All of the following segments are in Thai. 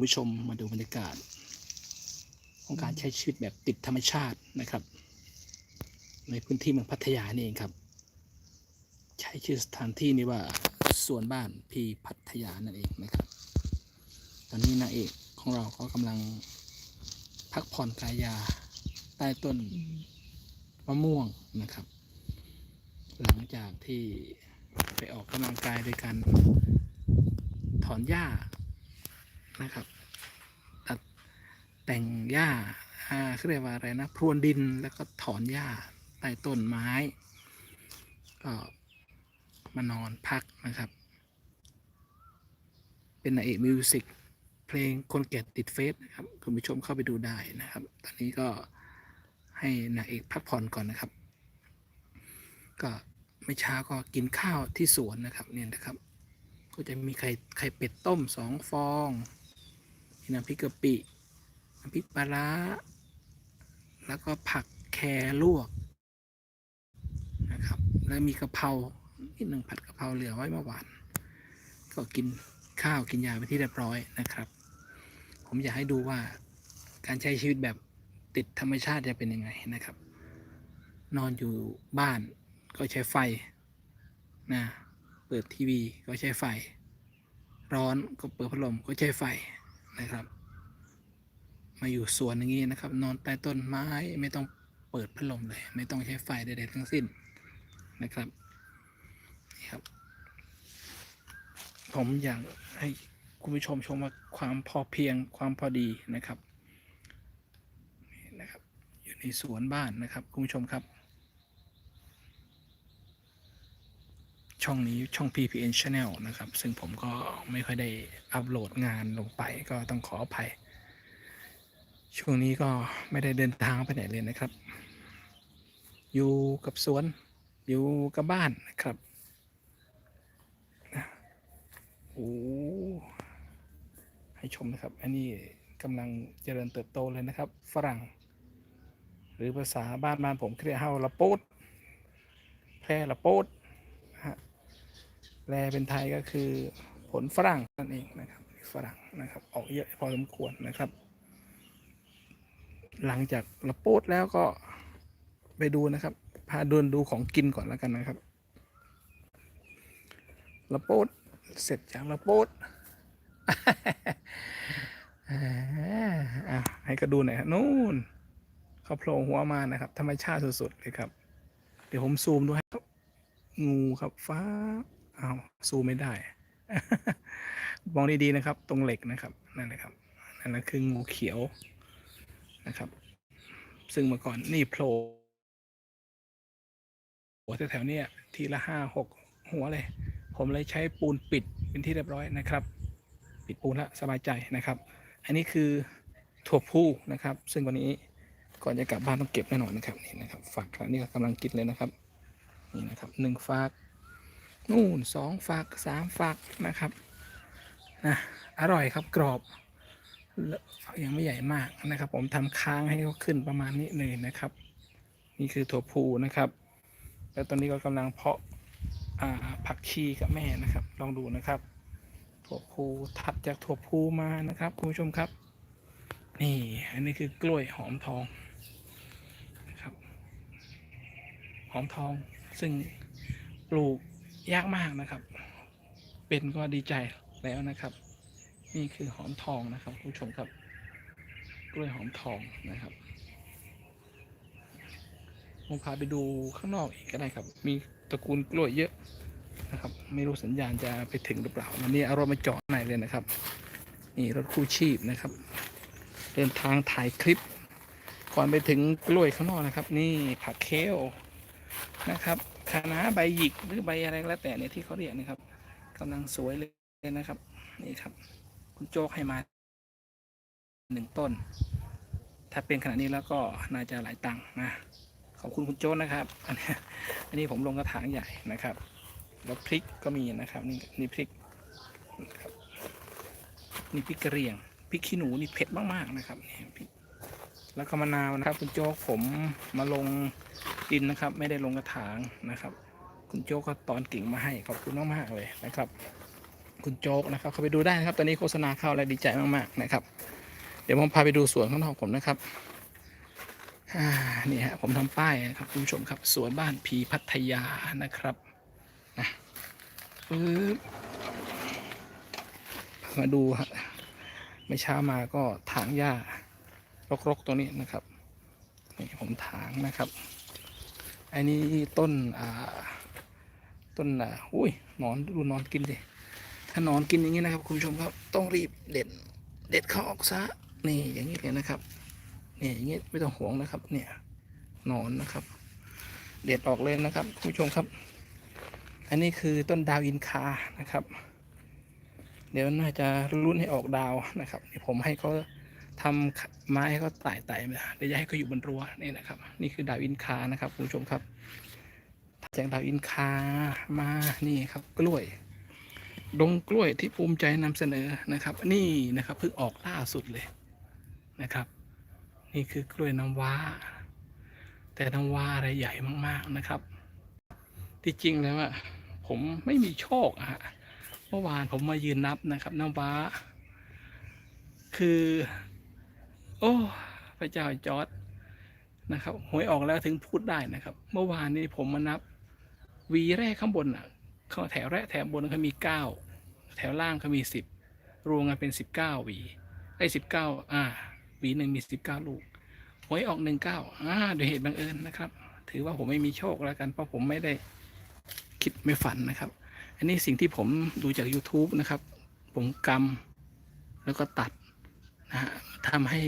ผู้ชมมาดูบรรยากาศ ของการใช้ชีวิตแบบติดธรรมชาตินะครับ ในพื้นที่เมืองพัทยานี่เองครับ ใช้ชื่อสถานที่นี้ว่าสวนบ้านพีพัทยานั่นเองนะครับ ตอนนี้นางเอกของเราก็กำลังพักผ่อนกายยาใต้ต้นมะม่วงนะครับ หลังจากที่ไปออกกำลังกายโดยการถอนหญ้า นะครับ ตัดแต่งหญ้าอ่าเขาเรียกว่าอะไรนะพรวนดินแล้วก็ถอนหญ้าใต้ต้นไม้ ก็มานอนพักนะครับ เป็นนาเอกมิวสิกเพลงคนแก่ติดเฟซนะครับ คุณผู้ชมเข้าไปดูได้นะครับ ตอนนี้ก็ให้นาเอกพักผ่อนก่อนนะครับ ก็ไม่ช้าก็กินข้าวที่สวนนะครับเนี่ยนะครับ ก็จะมีไข่ไข่เป็ดต้มสองฟอง น้ำพริกกะปิน้ำพริกปลาร้าแล้วก็ผักแครลวกนะครับ แล้วมีกะเพรานิดหนึ่งผัดกะเพราเหลือไว้เมื่อวาน ก็กินข้าวกินยาไปที่เรียบร้อยนะครับ ผมอยากให้ดูว่าการใช้ชีวิตแบบติดธรรมชาติจะเป็นยังไงนะครับ นอนอยู่บ้านก็ใช้ไฟนะเปิดทีวีก็ใช้ไฟ ร้อนก็เปิดพัดลมก็ใช้ไฟ นะครับ มาอยู่สวนอย่างนี้นะครับ นอนใต้ต้นไม้ไม่ต้องเปิดพัดลมเลย ไม่ต้องใช้ไฟใดๆทั้งสิ้นนะครับนี่ครับ ผมอยากให้คุณผู้ชมชมว่าความพอเพียงความพอดีนะครับนี่นะครับ อยู่ในสวนบ้านนะครับ คุณผู้ชมครับ ช่องนี้ช่อง PPN Channel นะครับ ซึ่งผมก็ไม่ค่อยได้อัปโหลดงานลงไปก็ต้องขออภัย ช่วงนี้ก็ไม่ได้เดินทางไปไหนเลยนะครับ อยู่กับสวน อยู่กับบ้านนะครับโอ้ให้ชมนะครับ อันนี้กำลังเจริญเติบโตเลยนะครับ ฝรั่ง หรือภาษาบ้านบ้านผมเรียกเฮาละโปดแพร่ละโปด แปลเป็นไทยก็คือผลฝรั่งนั่นเองนะครับ ฝรั่งนะครับ ออกเยอะพอสมควรนะครับ หลังจากละโปดแล้วก็ไปดูนะครับ พาเดินดูของกินก่อนแล้วกันนะครับละโปดเสร็จจากละโปดอะให้ก็ดูหน่อยฮะนู่นเขาโผล่หัวมานะครับ ธรรมชาติสุดๆเลยครับ เดี๋ยวผมซูมดูให้ครับ งูครับฟ้า อ้าวซูมไม่ได้ มองดีๆนะครับ ตรงเหล็กนะครับนั่นแหละครับนั่นแหละคืองูเขียวนะครับ ซึ่งเมื่อก่อนนี่โผล่หัวแถวๆนี้ทีละห้าหกหัวเลย ผมเลยใช้ปูนปิดเป็นที่เรียบร้อยนะครับ ปิดปูนแล้วสบายใจนะครับ อันนี้คือถั่วพูนะครับ ซึ่งวันนี้ก่อนจะกลับบ้านต้องเก็บแน่นอนนะครับนี่นะครับฝักนี่ก็กำลังกินเลยนะครับนี่นะครับหนึ่งฝัก นู่นสองฝักสามฝักนะครับนะอร่อยครับกรอบและฝักยังไม่ใหญ่มากนะครับ ผมทำค้างให้เขาขึ้นประมาณนี้เลยนะครับ นี่คือถั่วพูนะครับ แล้วตอนนี้ก็กำลังเพาะผักชีกับแม่นะครับ ลองดูนะครับ ถั่วพูถัดจากถั่วพูมานะครับคุณผู้ชมครับ นี่อันนี้คือกล้วยหอมทองนะครับ หอมทองซึ่งปลูก ยากมากนะครับ เป็นก็ดีใจแล้วนะครับ นี่คือหอมทองนะครับคุณผู้ชมครับ กล้วยหอมทองนะครับผมพาไปดูข้างนอกอีกก็ได้ครับ มีตระกูลกล้วยเยอะนะครับ ไม่รู้สัญญาณจะไปถึงหรือเปล่าวันนี้เอารถมาจอดไหนเลยนะครับ นี่รถคู่ชีพนะครับ เดินทางถ่ายคลิป ก่อนไปถึงกล้วยข้างนอกนะครับ นี่ผักเคลนะครับ คะน้าใบหยิกหรือใบอะไรก็แล้วแต่เนี่ยที่เขาเรียกนะครับกำลังสวยเลยนะครับ นี่ครับ คุณโจ๊กให้มาหนึ่งต้น ถ้าเป็นขนาดนี้แล้วก็น่าจะหลายตังค์นะขอบคุณคุณโจ๊กนะครับ อันนี้อันนี้ผมลงกระถางใหญ่นะครับ แล้วพริกก็มีนะครับ นี่นี่พริกนี่พริกกระเรียงพริกขี้หนูนี่เผ็ดมากๆนะครับนี่พริก แล้วก็มะนาวนะครับ คุณโจ๊กผมมาลงดินนะครับ ไม่ได้ลงกระถางนะครับ คุณโจ๊กก็ตอนกิ่งมาให้ขอบคุณมากๆเลยนะครับ คุณโจ๊กนะครับเข้าไปดูได้นะครับ ตอนนี้โฆษณาเข้าแล้วดีใจมากๆนะครับ เดี๋ยวผมพาไปดูสวนข้างนอกผมนะครับนี่ฮะผมทำป้ายนะครับคุณผู้ชมครับสวนบ้านผีพัทยานะครับนะปึ๊บมาดูฮะไม่ช้ามาก็ถางหญ้า รกๆตรงนี้นะครับนี่ผมถางนะครับอันนี้ต้นอ่าต้นอ่าอุ้ยนอนดูนอนกินดิถ้านอนกินอย่างนี้นะครับ คุณผู้ชมครับต้องรีบเด็ดเด็ดเขาออกซะนี่อย่างนี้เลยนะครับนี่อย่างนี้ไม่ต้องห่วงนะครับ เนี่ยนอนนะครับ เด็ดออกเลยนะครับ คุณผู้ชมครับ อันนี้คือต้นดาวอินคานะครับ เดี๋ยวน่าจะรุ่นให้ออกดาวนะครับเดี๋ยวผมให้เขา ทำไม้ให้เขาไต่ไต่มาเดี๋ยวจะให้เขาอยู่บนรั้วนี่นะครับ นี่คือดาวอินคานะครับคุณผู้ชมครับแจากดาวอินคามานี่ครับ กล้วยดงกล้วยที่ภูมิใจนำเสนอนะครับ นี่นะครับเพิ่งออกล่าสุดเลยนะครับ นี่คือกล้วยน้ำว้า แต่น้ำว้าอะไรใหญ่มากๆนะครับ ที่จริงแล้วอะผมไม่มีโชคอะฮะเมื่อวานผมมายืนนับนะครับ น้ำว้า คือ โอ้พระเจ้าจอร์ดนะครับหวยออกแล้วถึงพูดได้นะครับ เมื่อวานนี้ผมมานับวีแรกข้างบนอะเขาแถวแรกแถวบนเขามีเก้าแถวล่างเขามีสิบรวมกันเป็นสิบเก้าวีไอ้สิบเก้าอ่าวีหนึ่งมีสิบเก้าลูกหวยออกหนึ่งเก้าอ่าโดยเหตุบังเอิญนะครับ ถือว่าผมไม่มีโชคแล้วกัน เพราะผมไม่ได้คิดไม่ฝันนะครับ อันนี้สิ่งที่ผมดูจาก YouTube นะครับ ผมกำแล้วก็ตัด นะฮะทำให้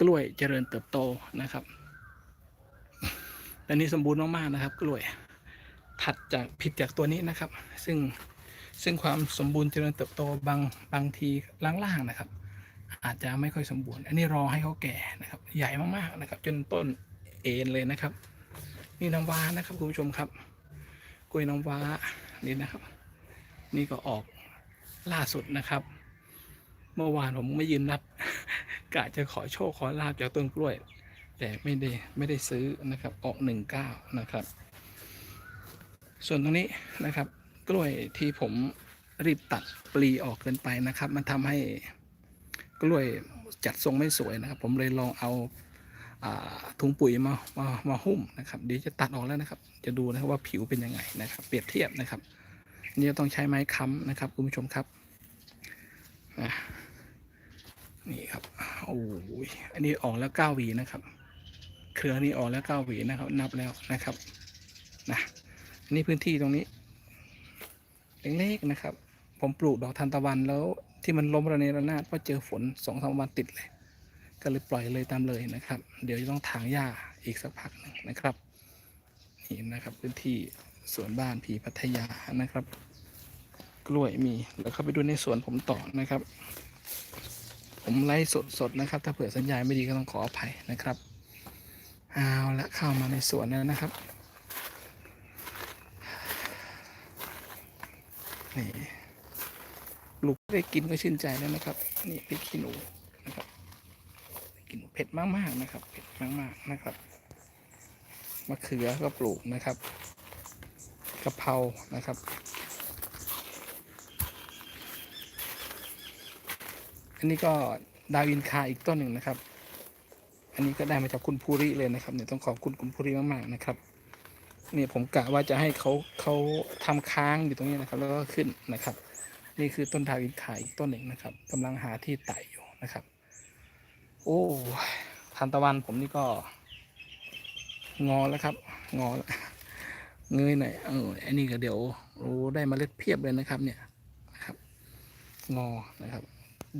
กล้วยเจริญเติบโตนะครับอันนี้สมบูรณ์มากๆนะครับ กล้วยถัดจากผิดจากตัวนี้นะครับ ซึ่งซึ่งความสมบูรณ์เจริญเติบโตบางบางทีล่างๆนะครับ อาจจะไม่ค่อยสมบูรณ์ อันนี้รอให้เขาแก่นะครับ ใหญ่มากๆนะครับ จนต้นเอ็นเลยนะครับ นี่น้ำว้านะครับคุณผู้ชมครับกล้วยน้ำว้านี่นะครับ นี่ก็ออกล่าสุดนะครับ เมื่อวานผมไม่ยืนนับกะจะขอโชคขอลาบจากต้นกล้วย แต่ไม่ได้ไม่ได้ซื้อนะครับออกหนึ่งเก้านะครับ ส่วนตรงนี้นะครับ กล้วยที่ผมรีบตัดปลีออกเกินไปนะครับ มันทำให้กล้วยจัดทรงไม่สวยนะครับ ผมเลยลองเอาอาถุงปุ๋ยมามามาหุ้มนะครับเดี๋ยวจะตัดออกแล้วนะครับ จะดูนะครับว่าผิวเป็นยังไงนะครับ เปรียบเทียบนะครับนี่ต้องใช้ไม้ค้ำนะครับคุณผู้ชมครับอะ นี่ครับโอ้ยอันนี้ออกแล้วเก้าหวีนะครับ เครือนี้ออกแล้วเก้าหวีนะครับ นับแล้วนะครับนะอันนี้พื้นที่ตรงนี้เล็กๆนะครับ ผมปลูกดอกทานตะวันแล้วที่มันล้มระเนระนาดเพราะเจอฝนสองสามวันติดเลย ก็เลยปล่อยเลยตามเลยนะครับ เดี๋ยวจะต้องถางหญ้าอีกสักพักหนึ่งนะครับนี่นะครับพื้นที่สวนบ้านผีพัทยานะครับ กล้วยมีแล้วเข้าไปดูในสวนผมต่อนะครับ ผมไล่สดๆนะครับ ถ้าเผื่อสัญญาณไม่ดีก็ต้องขออภัยนะครับเอาละเข้ามาในสวนแล้วนะครับนี่ลูกได้กินก็ชื่นใจแล้วนะครับ นี่พริกขี้หนูนะครับกินเผ็ดมากๆนะครับ เผ็ดมากๆนะครับมะเขือก็ปลูกนะครับกะเพรานะครับ อันนี้ก็ดาวอินคาอีกต้นหนึ่งนะครับ อันนี้ก็ได้มาจากคุณภูริเลยนะครับเนี่ยต้องขอบคุณคุณภูริมากๆนะครับเนี่ยผมกะว่าจะให้เขาเขาทำค้างอยู่ตรงนี้นะครับ แล้วก็ขึ้นนะครับ นี่คือต้นดาวอินคาอีกต้นหนึ่งนะครับกำลังหาที่ไต่อยู่นะครับ โอ้ทานตะวันผมนี่ก็งอแล้วครับ งอแล้วเงยหน่อยเอออันนี้ก็เดี๋ยวรู้ได้เมล็ดเพียบเลยนะครับ เนี่ยนะครับ งอนะครับ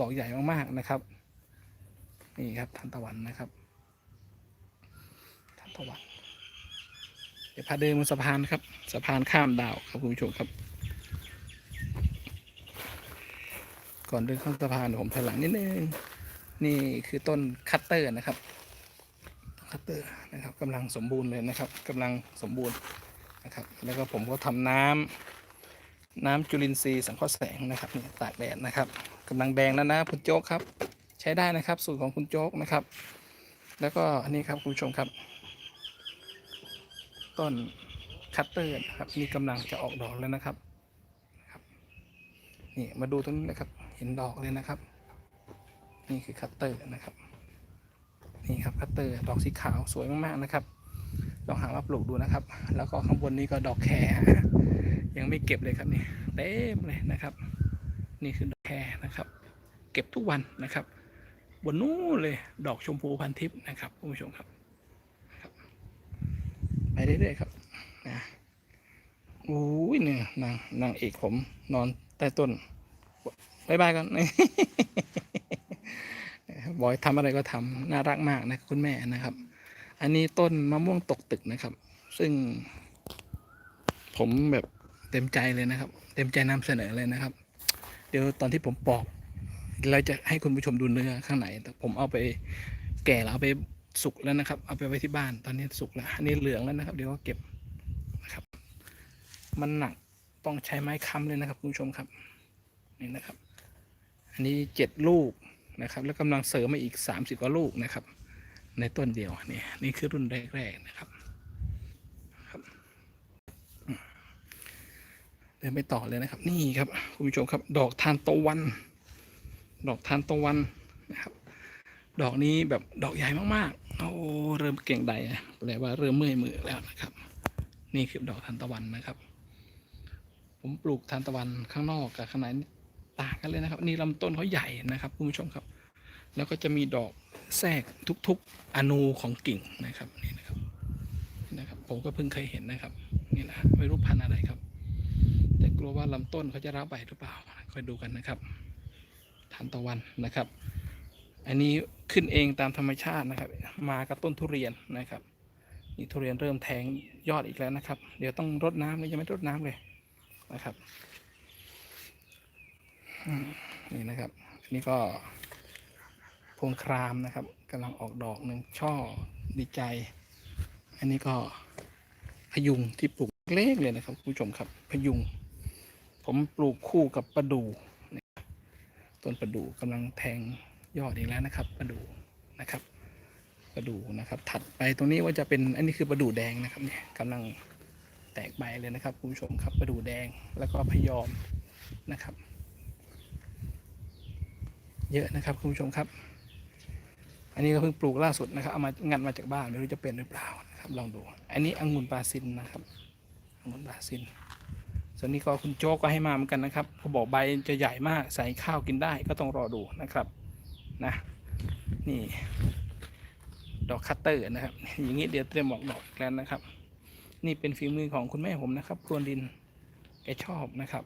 ดอกใหญ่มากๆนะครับ นี่ครับทานตะวันนะครับทานตะวัน เดี๋ยวพาเดินบนสะพานครับ สะพานข้ามดาวครับคุณผู้ชมครับ ก่อนเดินข้ามสะพานผมถอยหลังนิดนึง นี่คือต้นคัตเตอร์นะครับคัตเตอร์นะครับกำลังสมบูรณ์เลยนะครับกำลังสมบูรณ์นะครับ แล้วก็ผมก็ทำน้ำน้ำจุลินทรีย์สังเคราะห์แสงนะครับนี่ตากแดดนะครับ กำลังแดงแล้วนะคุณโจ๊กครับ ใช้ได้นะครับ สูตรของคุณโจ๊กนะครับ แล้วก็นนี้ครับคุณผู้ชมครับ ต้นคัตเตอร์นะครับนี่กำลังจะออกดอกแล้วนะครับนะครับนี่มาดูตรงนี้นะครับ เห็นดอกเลยนะครับ นี่คือคัตเตอร์นะครับ นี่ครับคัตเตอร์ดอกสีขาวสวยมากๆนะครับลองหามาปลูกดูนะครับ แล้วก็ข้างบนนี้ก็ดอกแครยังไม่เก็บเลยครับนี่เต็มเลยนะครับ นี่คือดอกแครนะครับ เก็บทุกวันนะครับ บนนู้นเลยดอกชมพูพันทิพย์นะครับคุณผู้ชมครับ ไปเรื่อยๆครับนะโอ้ยเนี่ยนางนางเอกผมนอนใต้ต้นบายบายกันบอยทำอะไรก็ทำน่ารักมากนะคุณแม่นะครับ อันนี้ต้นมะม่วงตกตึกนะครับ ซึ่ง ผมแบบเต็มใจเลยนะครับ เต็มใจนำเสนอเลยนะครับ ดี๋ยวตอนที่ผมปอกเราจะให้คุณผู้ชมดูเนื้อข้างในแต่ผมเอาไปแก่แล้วเอาไปสุกแล้วนะครับ เอาไปไว้ที่บ้านตอนนี้สุกแล้วอันนี้เหลืองแล้วนะครับ เดี๋ยวก็เก็บนะครับ มันหนักต้องใช้ไม้ค้ำเลยนะครับคุณผู้ชมครับนี่นะครับ อันนี้เจ็ดลูกนะครับ แล้วกำลังเสริมมาอีกสามสิบกว่าลูกนะครับ ในต้นเดียวนี่นี่คือรุ่นแรกๆนะครับอืมเดินไปต่อเลยนะครับ นี่ครับคุณผู้ชมครับ ดอกทานตะวัน ดอกทานตะวันนะครับ ดอกนี้แบบดอกใหญ่มากๆโอ้เริ่มเก่งใดอะแปลว่าเริ่มเมื่อยมือแล้วนะครับ นี่คือดอกทานตะวันนะครับ ผมปลูกทานตะวันข้างนอกกับข้างในต่างกันเลยนะครับ นี่ลำต้นเขาใหญ่นะครับคุณผู้ชมครับ แล้วก็จะมีดอกแทรกทุกๆอนูของกิ่งนะครับนี่นะครับนี่นะครับ ผมก็เพิ่งเคยเห็นนะครับ นี่นะไม่รู้พันธุ์อะไรครับ ลัวว่าลำต้นเขาจะรับใบหรือเปล่าคอยดูกันนะครับทานตะวันนะครับ อันนี้ขึ้นเองตามธรรมชาตินะครับ มากับต้นทุเรียนนะครับนี่ทุเรียนเริ่มแทงยอดอีกแล้วนะครับ เดี๋ยวต้องรดน้ำเลยยังไม่รดน้ำเลยนะครับนี่นะครับอันนี้ก็พวงครามนะครับกำลังออกดอกหนึ่งช่อดีใจ อันนี้ก็พยุงที่ปลูกเล็กเลยนะครับคุณผู้ชมครับพยุง ผมปลูกคู่กับประดูต้นประดู่กำลังแทงยอดอีกแล้วนะครับ ประดู่นะครับ ประดู่นะครับ ถัดไปตรงนี้ว่าจะเป็นอันนี้คือประดู่แดงนะครับเนี่ยกำลังแตกใบเลยนะครับคุณผู้ชมครับประดู่แดงแล้วก็พยอมนะครับ เยอะนะครับคุณผู้ชมครับ อันนี้ก็เพิ่งปลูกล่าสุดนะครับเอามางัดมาจากบ้านไม่รู้จะเป็นหรือเปล่านะครับลองดู อันนี้องุ่นปลาซินนะครับองุ่นปลาซิน ส่วนนี้ก็คุณโจ๊กก็ให้มาเหมือนกันนะครับเขาบอกใบจะใหญ่มากใส่ข้าวกินได้ก็ต้องรอดูนะครับนะนี่ ดอกคัตเตอร์นะครับ อย่างนี้เดี๋ยวเตรียมออกดอกแล้วนะครับ นี่เป็นฝีมือของคุณแม่ผมนะครับครวนดินแกชอบนะครับ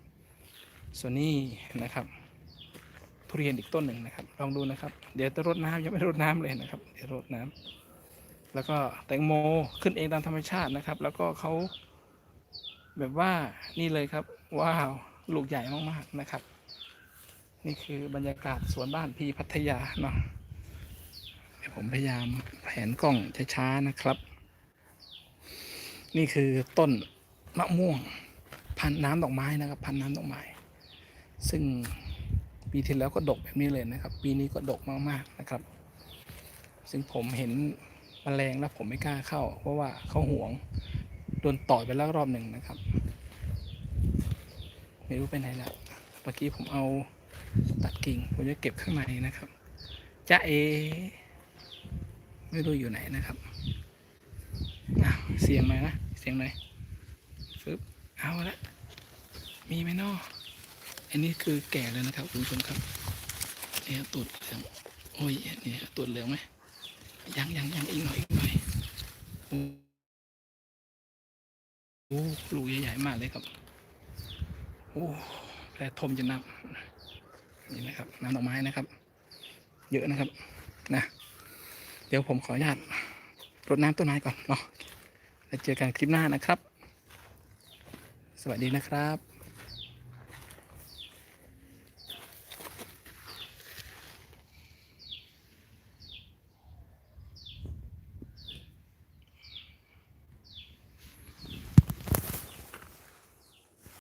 ส่วนนี้นะครับ ทุเรียนอีกต้นหนึ่งนะครับ ลองดูนะครับ เดี๋ยวจะรดน้ำยังไม่รดน้ำเลยนะครับ เดี๋ยวรดน้ำแล้วก็แตงโมขึ้นเองตามธรรมชาตินะครับ แล้วก็เขา แบบว่านี่เลยครับ ว้าว ลูกใหญ่มากๆนะครับ นี่คือบรรยากาศสวนบ้านพีพัทยาเนาะเดี๋ยวผมพยายามแผนกล้องช้าๆนะครับ นี่คือต้นมะม่วง พันน้ำดอกไม้นะครับ พันน้ำดอกไม้ ซึ่งปีที่แล้วก็ดกแบบนี้เลยนะครับ ปีนี้ก็ดกมากๆนะครับ ซึ่งผมเห็นแมลงแล้วผมไม่กล้าเข้า เพราะว่าเขาห่วง โดนต่อยไปแล้วรอบหนึ่งนะครับ ไม่รู้ไปไหนแล้วเมื่อกี้ผมเอาตัดกิ่ง ผมจะเก็บข้างในนะครับจ้าเอ ไม่รู้อยู่ไหนนะครับเสียงหน่อยนะ เสียงหน่อยฟึบเอาละ มีไหมนออันนี้คือแก่เลยนะครับ คุณผู้ชมครับเนี่ยตูดเหลืองโอ้ยเนี่ยตูดเหลืองไหมยังยังยังอีกหน่อยอีกหน่อย โอ้โอ้ลูกใหญ่ๆมากเลยครับ โอ้แพรทมจะนับนี่นะครับน้ำดอกไม้นะครับ เยอะนะครับ นะ เดี๋ยวผมขออนุญาตรดน้ำต้นไม้ก่อนเนาะแล้วเจอกันคลิปหน้านะครับ สวัสดีนะครับ